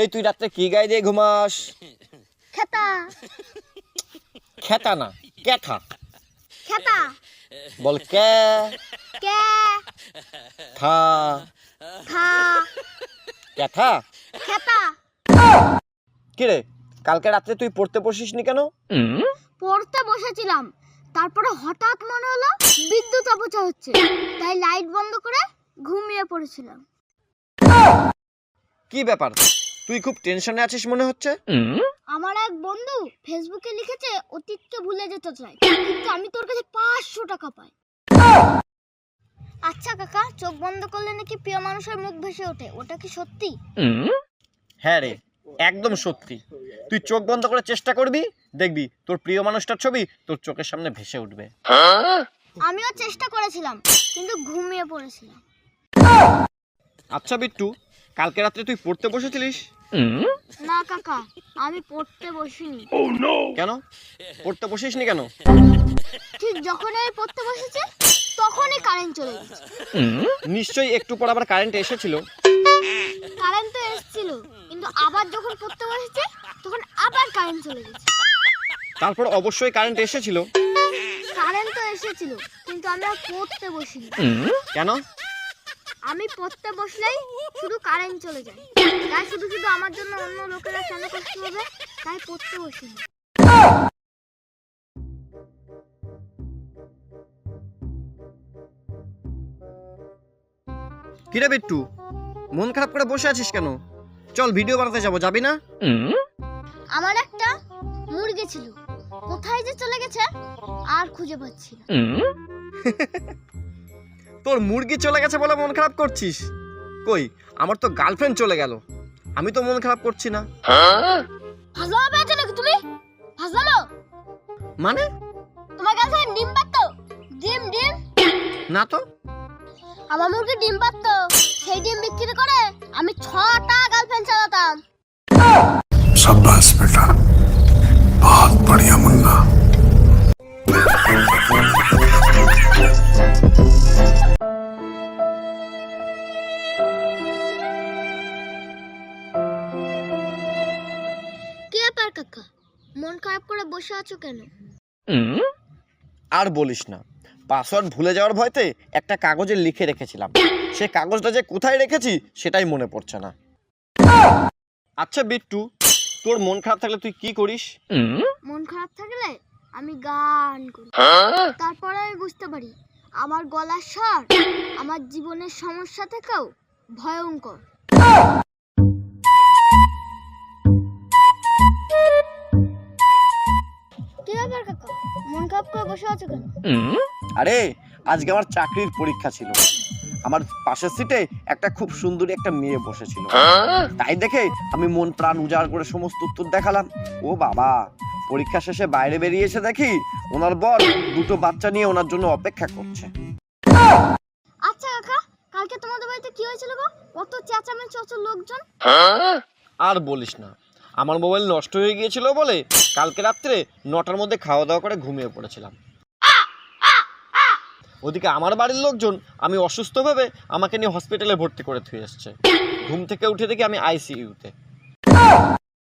এই তুই রাত্রে কি গায়ে দিয়ে ঘুমাস? খেতা। খেতা না ক্যাথা খেতা। বল কে? কে? থা। থা। ক্যাথা খেতা। কিরে কালকে রাত্রে তুই পড়তে বসিস নি কেন পড়তে বসেছিলাম তারপরে হঠাৎ মনে হলো বিদ্যুৎ অপচয় হচ্ছে তাই লাইট বন্ধ করে ঘুমিয়ে পড়েছিলাম। কি ব্যাপার? তুই খুব টেনশনে আছিস মনে হচ্ছে? আমার এক বন্ধু ফেসবুকে লিখেছে অতীতকে ভুলে যেতে চাই কিন্তু আমি তোর কাছে পাঁচশো টাকা পাই। আচ্ছা কাকা চোখ বন্ধ করলে নাকি প্রিয় মানুষের মুখ ভেসে ওঠে? ওটা কি সত্যি? হ্যাঁ রে একদম সত্যি। তুই চোখ বন্ধ করে চেষ্টা করবি দেখবি তোর প্রিয় মানুষটার ছবি তোর চোখের সামনে ভেসে উঠবে। আমিও চেষ্টা করেছিলাম কিন্তু ঘুমিয়ে পড়েছিলাম। আচ্ছা বিট্টু কালকে রাত্রে তুই পড়তে বসেছিলিস? না কাকা আমি পড়তে বসিনি। কেন? পড়তে বসিসনি কেন? ঠিক যখন আমি পড়তে বসেছি তখনই কারেন্ট চলে গেছে। নিশ্চয়ই একটু পর আবার কারেন্ট এসেছিল। কারেন্ট তো এসেছিল কিন্তু আবার যখন পড়তে বসেছে তখন আবার কারেন্ট চলে গেছে। তারপর অবশ্যই কারেন্ট এসেছিল। কারেন্ট তো এসেছিল কিন্তু আমরা পড়তে বসিনি। কেন? আমি পড়তে বসলেই শুধু কারেন্ট চলে যায়। তাই শুধু শুধু আমার জন্য অন্য লোকেরা কেন কষ্ট হবে তাই পড়তে বসিনি কিরে বিট্টু মন খারাপ করে বসে আছিস কেন? চল ভিডিও বানাতে যাব যাবি না? আমার একটা মুরগি ছিল কোথায় যে চলে গেছে আর খুঁজে পাচ্ছি না। তোর মুরগি চলে গেছে বলে মন খারাপ করছিস? কই আমার তো গার্লফ্রেন্ড চলে গেল। আমি তো মন খারাপ করছি না। ফাজলামো পেয়েছ নাকি তুমি? মানে? তোমার কাছে ডিম পারতো ডিম ডিম। না তো। আমার মুরগি ডিম পারতো সেই ডিম বিক্রি করে আমি ছটা গার্লফ্রেন্ড চালাতাম ব্যাপার কাকা? মন খারাপ করে বসে আছো কেন? আর বলিস না। পাসওয়ার্ড ভুলে যাওয়ার ভয়তে একটা কাগজে লিখে রেখেছিলাম। সে কাগজটা যে কোথায় রেখেছি সেটাই মনে পড়ছে না। আচ্ছা বিট্টু তোর মন খারাপ থাকলে তুই কি করিস? মন খারাপ থাকলে আমি গান করি। তারপরে আমি বুঝতে পারি আমার গলার স্বর আমার জীবনের সমস্যা থেকেও ভয়ঙ্কর। মন করে বসে আছো কেন? আরে আজকে আমার চাকরির পরীক্ষা ছিল। আমার পাশের সিটে একটা খুব সুন্দরী একটা মেয়ে বসেছিল। তাই দেখে আমি মন প্রাণ উজাড় করে সমস্ত উত্তর দেখালাম। ও বাবা পরীক্ষা শেষে বাইরে বেরিয়ে এসে দেখি ওনার বর দুটো বাচ্চা নিয়ে ওনার জন্য অপেক্ষা করছে। আচ্ছা কাকা কালকে তোমাদের বাড়িতে কি হয়েছিল গো? কত চেঁচামেচি হচ্ছে লোকজন। আর বলিস না আমার মোবাইল নষ্ট হয়ে গিয়েছিল বলে কালকে রাত্রে নটার মধ্যে খাওয়া দাওয়া করে ঘুমিয়ে পড়েছিলাম। ওদিকে আমার বাড়ির লোকজন আমি অসুস্থভাবে আমাকে নিয়ে হসপিটালে ভর্তি করে থুয়ে এসছে ঘুম থেকে উঠে দেখি আমি আইসিইউতে।